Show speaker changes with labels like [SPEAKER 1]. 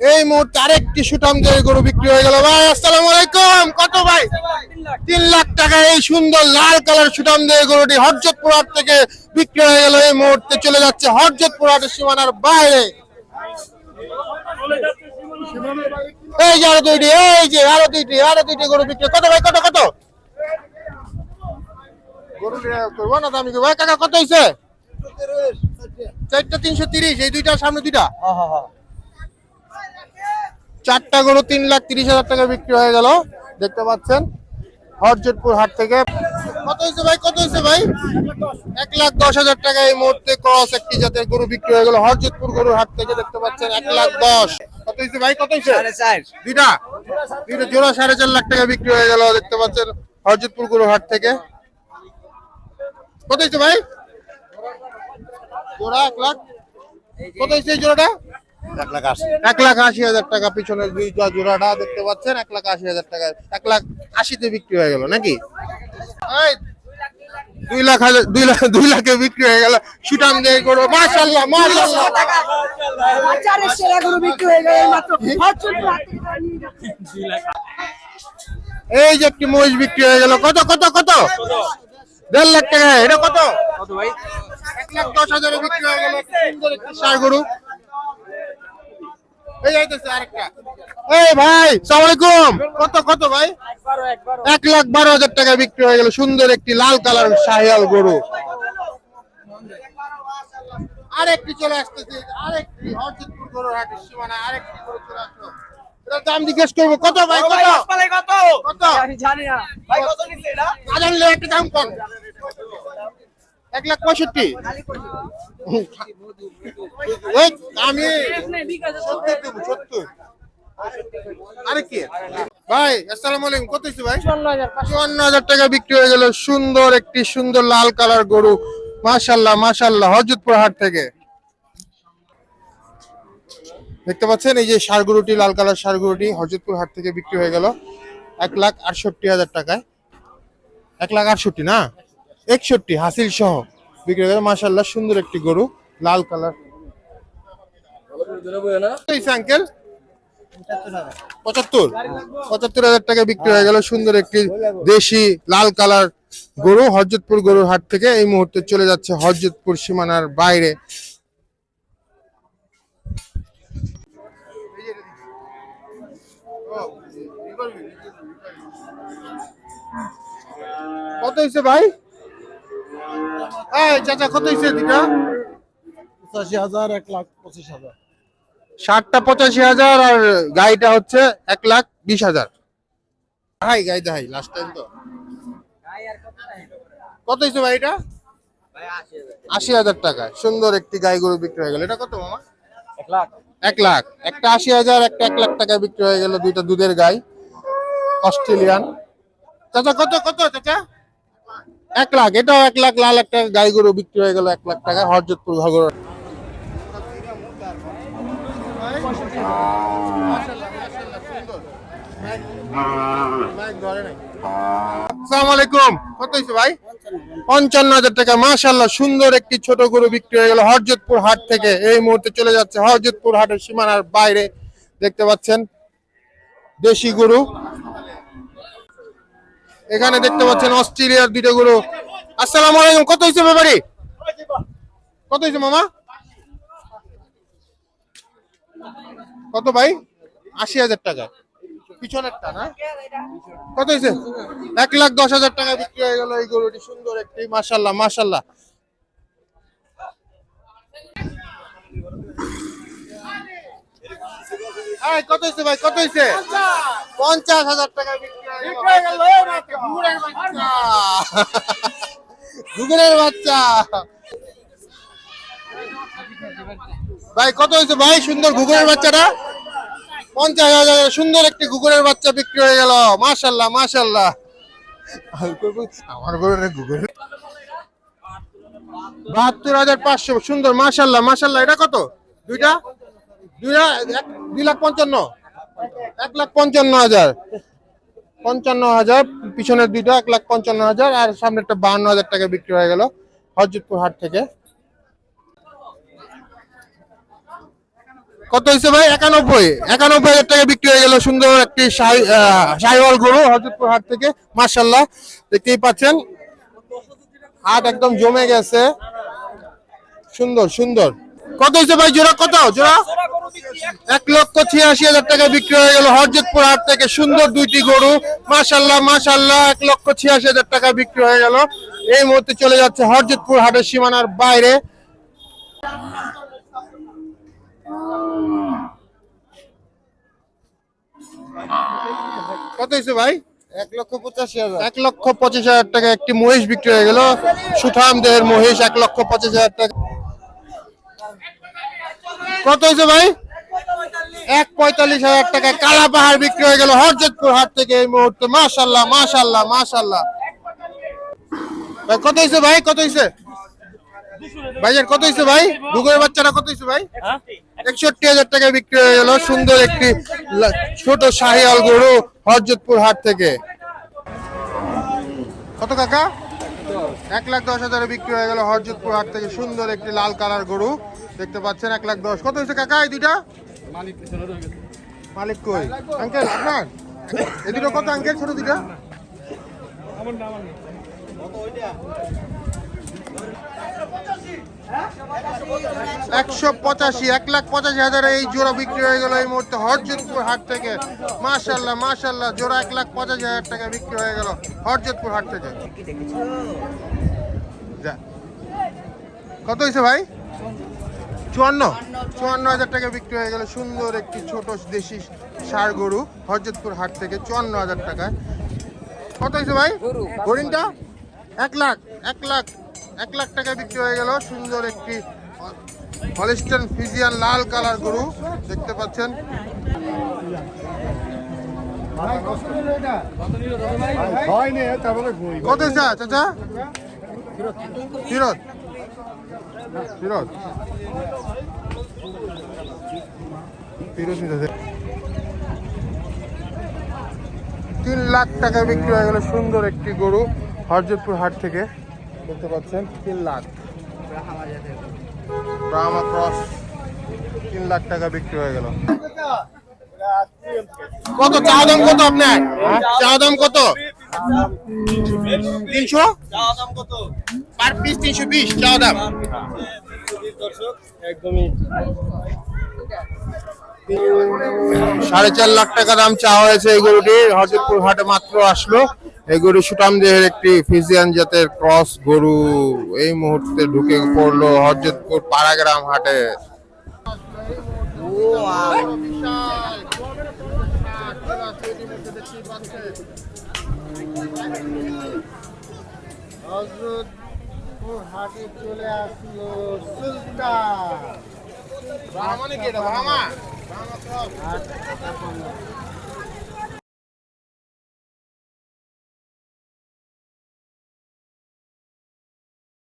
[SPEAKER 1] এই মুহূর্তে আরেকটি সুটাম দিয়ে গরু বিক্রি হয়ে গেল। ভাই, আসসালামু আলাইকুম। কত ভাই? তিন লাখ টাকা এই সুন্দর লাল কালার সুটাম দিয়ে গরুটি হরজতপুর থেকে বিক্রি হয়ে গেল। এই মুহূর্তে চলে যাচ্ছে হরজতপুর হাটের সীমানার বাইরে। এই যে আরও দুইটি, এই যে আরও দুইটি আরও দুইটি গরু বিক্রি। কত ভাই, কত কত? গরু না, দামি ভাই, কাকা, কত হয়েছে চারটা তিনশো তিরিশ, এই দুইটার সামনে দুইটা? চারটা গরু তিন লাখ তিরিশ হাজার টাকা বিক্রি হয়ে গেল। দেখতে পাচ্ছেন হরজতপুর হাট থেকে। কত হয়েছে ভাই? কত হয়েছে ভাই? এক লাখ দশ হাজার টাকা এই মুহূর্তে ক্রস একটি জাতের গরু বিক্রি হয়ে গেল। হরজতপুর গরুর হাট থেকে দেখতে পাচ্ছেন এক লাখ দশ। কত হয়েছে ভাই? কত হয়েছে? দুইটা? দুইটা জোড়া সাড়ে চার লাখ টাকা বিক্রি হয়ে গেল দেখতে পাচ্ছেন হরজতপুর গরুর হাট থেকে। কত হয়েছে ভাই? জোড়া এক লাখ। কত হয়েছে এই জোড়াটা?
[SPEAKER 2] এক লাখ আশি।
[SPEAKER 1] এক লাখ আশি হাজার টাকা পিছনের দুই জোড়াটা দেখতে পাচ্ছেন এক লাখ আশি হাজার টাকা। এক লাখ আশিতে বিক্রি হয়ে গেল নাকি? এই, দুই লাখ হাজার দুই লাখ দুই লাখে বিক্রি হয়ে গেল। সুটাম দিয়ে করব
[SPEAKER 3] সেরা হয়ে নিয়ে যাচ্ছে।
[SPEAKER 1] এই যে একটি মহিষ বিক্রি হয়ে গেল কত কত কত? দেড় লাখ টাকা এটা কত? এক লাখ দশ হাজারে বিক্রি হয়ে গেল। সুন্দর একটি ষাঁড় গরু। এই আইতেছে আরেকটা। এই ভাই সালাম কত কত ভাই? এক লাখ বারো হাজার টাকা বিক্রি হয়ে গেল। সুন্দর একটি লাল কালার শাহিয়াল গরু। আরেকটি চলে আসতেছে। আরেকটি হরজিতপুর গরুর হাটের সীমানা। আরেকটি গরু চলে আসলো। দাম জিজ্ঞেস করব। কত ভাই কত? কত?
[SPEAKER 3] জানি না।
[SPEAKER 1] একটা দাম কম। এক লাখ পঁয়ষট্টি। আমি সত্তর আরে কি? ভাই আসসালামু আলাইকুম কত ভাই? চুয়ান্ন হাজার টাকা বিক্রি হয়ে গেল সুন্দর একটি সুন্দর লাল কালার গরু। মাশাল্লাহ মাশাল্লাহ হজরতপুর হাট থেকে। দেখতে পাচ্ছেন এই যে সার গরুটি লাল কালার ষাড় গরুটি হজরতপুর হাট থেকে বিক্রি হয়ে গেল। এক লাখ আটষট্টি হাজার টাকায়। এক লাখ আটষট্টি না? একষট্টি, হাসিল সহ। বিক্রি গেল মাশাল্লাহ সুন্দর একটি গরু, লাল কালার। পঁচাত্তর। পঁচাত্তর হাজার টাকা বিক্রি হয়ে গেল, সুন্দর একটি দেশি লাল কালার গরু হরজতপুর গরুর হাট থেকে এই মুহূর্তে চলে যাচ্ছে হরজতপুর সীমানার বাইরে। কত হয়েছে ভাই? এই চাচা কত হয়েছে দুটা
[SPEAKER 2] পঁচাশি হাজার এক লাখ পঁচিশ হাজার।
[SPEAKER 1] ষাটটা পঁচাশি হাজার আর গাড়িটা হচ্ছে এক লাখ বিশ হাজার। Hi guy hi last time তো। কত হয়েছে ভাই এটা আশি হাজার টাকা সুন্দর একটি গাই গরু বিক্রি হয়ে গেল। এটা কত মামা?
[SPEAKER 2] এক লাখ।
[SPEAKER 1] এক লাখ। একটা আশি হাজার একটা এক লাখ টাকা বিক্রি হয়ে গেল দুইটা দুধের গাই অস্ট্রেলিয়ান। চাচা কত কত চাচা? এক লাখ, এটাও এক লাখ, লাল একটা গাই গরু বিক্রি হয়ে গেল এক লাখ টাকা, হরজতপুর ঘর পঞ্চান্ন হাজার টাকা। সুন্দর একটি ছোট গরু বিক্রি হয়ে গেল হরজতপুর হাট থেকে। এই মুহূর্তে চলে যাচ্ছে হরজতপুর হাটের সীমানার বাইরে। দেখতে পাচ্ছেন, দেশি গরু। এখানে দেখতে পাচ্ছেন অস্ট্রেলিয়ার দুটো গরু। আসসালামু আলাইকুম, কত হয়েছে ব্যাপারি? কত হয়েছে মামা? কত ভাই? আশি হাজার টাকা। কত হয়েছে? এক লাখ দশ হাজার টাকা বিক্রি হয়ে এই গরুটি। সুন্দর একটি কত হয়েছে ভাই? কত হয়েছে? পঞ্চাশ হাজার টাকা বিক্রি হয়ে বাচ্চা। ভাই, কত হয়েছে ভাই? সুন্দর ঘুঘুরের বাচ্চাটা? পঞ্চাশ হাজার, সুন্দর একটি কুকুরের বাচ্চা বিক্রি হয়ে গেল। মাশাল্লাহ মাশাল্লাহ আমার গরুরে কুকুর বাহাত্তর হাজার পাঁচশো, সুন্দর মাশাল্লাহ মাশাল্লাহ এটা কত? দুইটা? দুই লাখ পঞ্চান্ন। এক লাখ পঞ্চান্ন হাজার। পঞ্চান্ন হাজার, পিছনের দুইটা এক লাখ পঞ্চান্ন হাজার আর সামনে একটা বাহান্ন হাজার টাকা বিক্রি হয়ে গেল হরজতপুর হাট থেকে। কত হয়েছে ভাই? একানব্বই। একানব্বই হাজার টাকা বিক্রি হয়ে গেল সুন্দর একটি শাহিওয়াল গরু হজরতপুর হাট থেকে মার্শাল্লাহ দেখতেই পাচ্ছেন, হাট একদম জমে গেছে। সুন্দর সুন্দর। কত হয়েছে ভাই জোড়া? কত? জোড়া? এক লক্ষ ছিয়াশি হাজার টাকা বিক্রি হয়ে গেল হরজতপুর হাট থেকে। সুন্দর দুইটি গরু। মাশাল্লাহ মাশাল্লাহ এক লক্ষ ছিয়াশি হাজার টাকা বিক্রি হয়ে গেল। এই মুহূর্তে চলে যাচ্ছে হরজতপুর হাটের সীমানার বাইরে। কত হয়েছে ভাই?
[SPEAKER 2] এক লক্ষ পঁচাশি হাজার।
[SPEAKER 1] এক লক্ষ পঁচিশ হাজার টাকা একটি মহিষ বিক্রি হয়ে গেল। সুঠাম দেহের মহিষ এক লক্ষ পঁচিশ হাজার টাকা। কত হয়েছে ভাই? এক পঁয়তাল্লিশ হাজার টাকা। কালা পাহাড় বিক্রি হয়ে গেল হরজতপুর হাট থেকে এই মুহূর্তে। মাশাল্লাহ মাশাল্লাহ মাশাল্লাহ। ভাই, কত হয়েছে ভাই? কত হয়েছে? ভাইয়ের কত হয়েছে ভাই? ডুগরের বাচ্চাটা কত হয়েছে ভাই? একষট্টি হাজার টাকা বিক্রি হয়ে গেল সুন্দর একটি ছোট শাহিয়াল গরু হরজতপুর হাট থেকে। কত কাকা? এক লাখ দশ হাজারে বিক্রি হয়ে গেল হরজতপুর হাট থেকে সুন্দর একটি লাল কালার গরু। দেখতে পাচ্ছেন এক লাখ দশ। কত হয়েছে কাকা এই দুইটা? মালিক কই? আঙ্কেল আপনার? এই দুটো কত আঙ্কেল ছোট দুইটা? একশো পঁচাশি এক লাখ পঁচাশি হাজারে এই জোড়া বিক্রি হয়ে গেল এই মুহূর্তে হরজতপুর হাট থেকে। মাশাল্লাহ মাশাল্লাহ জোড়া এক লাখ পঁচাশি হাজার টাকা বিক্রি হয়ে গেল হরজতপুর হাট থেকে। যা। কত হয়েছে ভাই? চুয়ান্ন। চুয়ান্ন হাজার টাকা বিক্রি হয়ে গেল সুন্দর একটি ছোট দেশি সার গরু হরজতপুর হাট থেকে চুয়ান্ন হাজার টাকায়। কত হয়েছে ভাই? হরিণটা এক লাখ এক লাখ এক লাখ টাকা বিক্রি হয়ে গেল সুন্দর একটি হলিস্টন ফিজিয়ান লাল কালার গরু দেখতে পাচ্ছেন। কত হয়েছে চাচা? ফিরত। ফিরত নিতেছে। তিন লাখ টাকা বিক্রি হয়ে গেল সুন্দর একটি গরু হরজতপুর হাট থেকে। দেখতে পাচ্ছেন তিন লাখ। ব্রাহ্মা ক্রস তিন লাখ টাকা বিক্রি হয়ে গেল। কত? চা দাম কত আপনার? চা দাম কত? তিনশো? পার পিস তিনশো বিশ চা দাম। সাড়ে চার লাখ টাকা দাম চা হয়েছে এই গরুটি। হজরতপুর হাটে মাত্র আসলো। এই গরু সুটাম দেহের একটি ফিজিয়ান জাতের ক্রস গরু এই মুহূর্তে ঢুকে পড়ল হজরতপুর পাড়াগ্রাম হাটে।
[SPEAKER 2] হজরতপুর হাটে চলে আসলো সুলতান।
[SPEAKER 1] ব্রাহ্মণে কি এটা? ব্রাহ্মা?
[SPEAKER 2] হাট